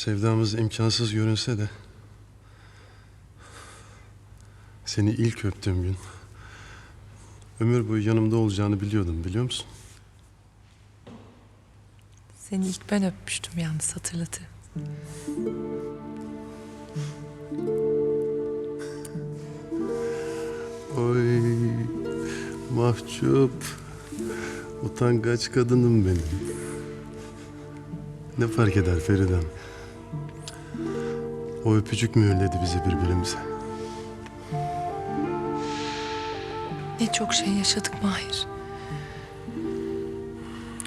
Sevdamız imkansız görünse de seni ilk öptüğüm gün ömür boyu yanımda olacağını biliyordum biliyor musun? Seni ilk ben öpmüştüm yalnız hatırlatırım. Oy mahcup utangaç kadınım benim. Ne fark eder Feridem? O öpücük mühürledi bizi birbirimize. Ne çok şey yaşadık Mahir.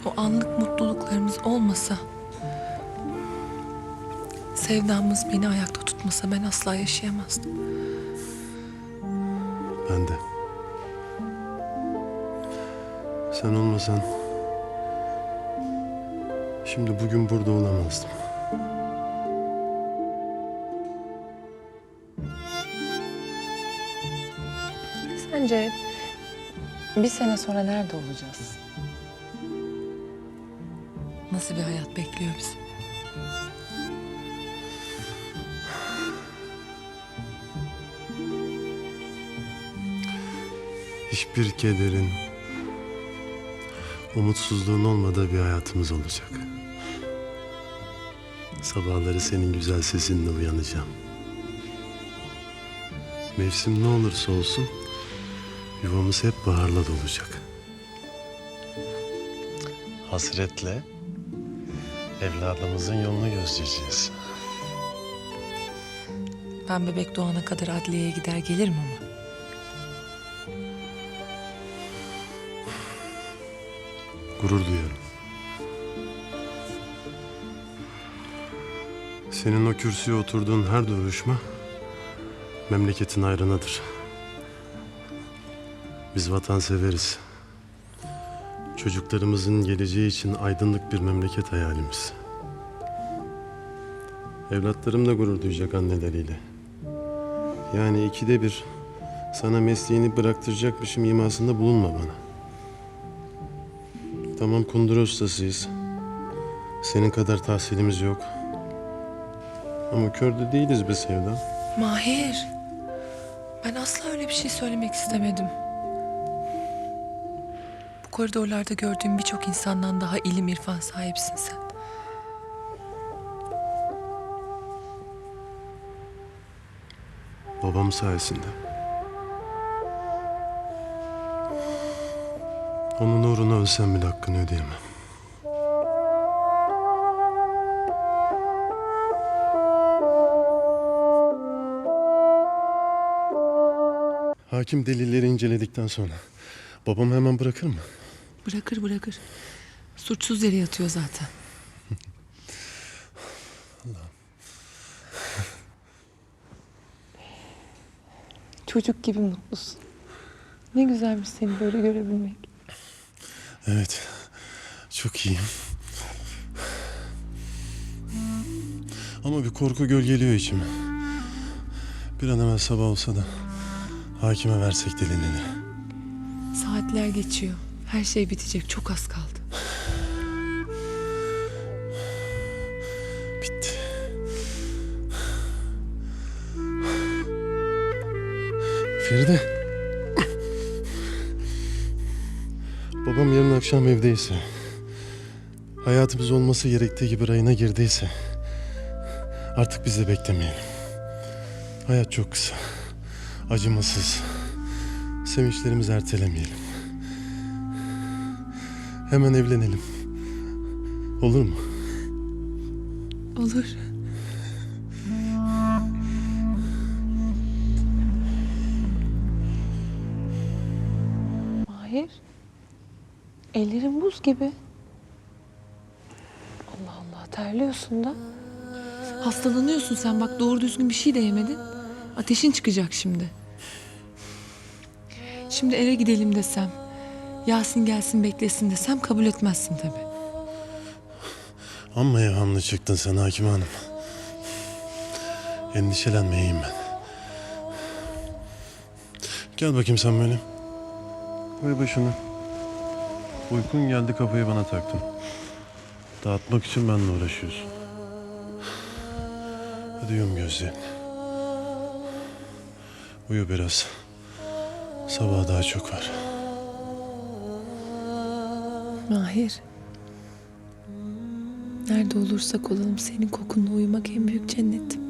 O anlık mutluluklarımız olmasa... Sevdamız beni ayakta tutmasa ben asla yaşayamazdım. Ben de. Sen olmasan şimdi bugün burada olamazdım. Sence bir sene sonra nerede olacağız? Nasıl bir hayat bekliyor bizi? Hiçbir kederin, umutsuzluğun olmadığı bir hayatımız olacak. Sabahları senin güzel sesinle uyanacağım. Mevsim ne olursa olsun yuvamız hep baharla dolacak. Hasretle evladımızın yolunu gözleyeceğiz. Ben bebek doğana kadar adliyeye gider gelirim ama. Gurur duyuyorum. Senin o kürsüye oturduğun her duruşma memleketin ayrınadır. Biz vatan severiz. Çocuklarımızın geleceği için aydınlık bir memleket hayalimiz. Evlatlarım da gurur duyacak anneleriyle. Yani ikide bir sana mesleğini bıraktıracakmışım imasında bulunma bana. Tamam kundura ustasıyız. Senin kadar tahsilimiz yok. Ama kör de değiliz be Sevda. Mahir. Ben asla öyle bir şey söylemek istemedim. Koridorlarda gördüğüm birçok insandan daha ilim irfan sahipsin sen. Babam sayesinde. Onun uğruna ölsem bile hakkını ödeyemem. Hakim delilleri inceledikten sonra babamı hemen bırakır mı? Bırakır bırakır. Suçsuz yere yatıyor zaten. Çocuk gibi mutlusun. Ne güzelmiş seni böyle görebilmek. Evet. Çok iyiyim. Ama bir korku gölgeliyor içimi. Bir an evvel sabah olsa da hakime versek delilini. Saatler geçiyor. Her şey bitecek. Çok az kaldı. Bitti. Feride. Babam yarın akşam evdeyse, hayatımız olması gerektiği gibi rayına girdiyse, artık biz de beklemeyelim. Hayat çok kısa, acımasız. Sevinçlerimizi ertelemeyelim. Hemen evlenelim. Olur mu? Olur. Mahir. Ellerin buz gibi. Allah Allah terliyorsun da. Hastalanıyorsun sen bak doğru düzgün bir şey de yemedin. Ateşin çıkacak şimdi. Şimdi eve gidelim desem. Yasin gelsin beklesin desem kabul etmezsin tabii. Amma evhamlı çıktın sen Hakim Hanım. Endişelenmeyeyim ben. Gel bakayım sen böyle. Koy başını. Uykun geldi kafayı bana taktın. Dağıtmak için benimle uğraşıyorsun. Hadi yum gözlerini. Uyu biraz. Sabah daha çok var. Mahir. Nerede olursak olalım senin kokunla uyumak en büyük cennetim.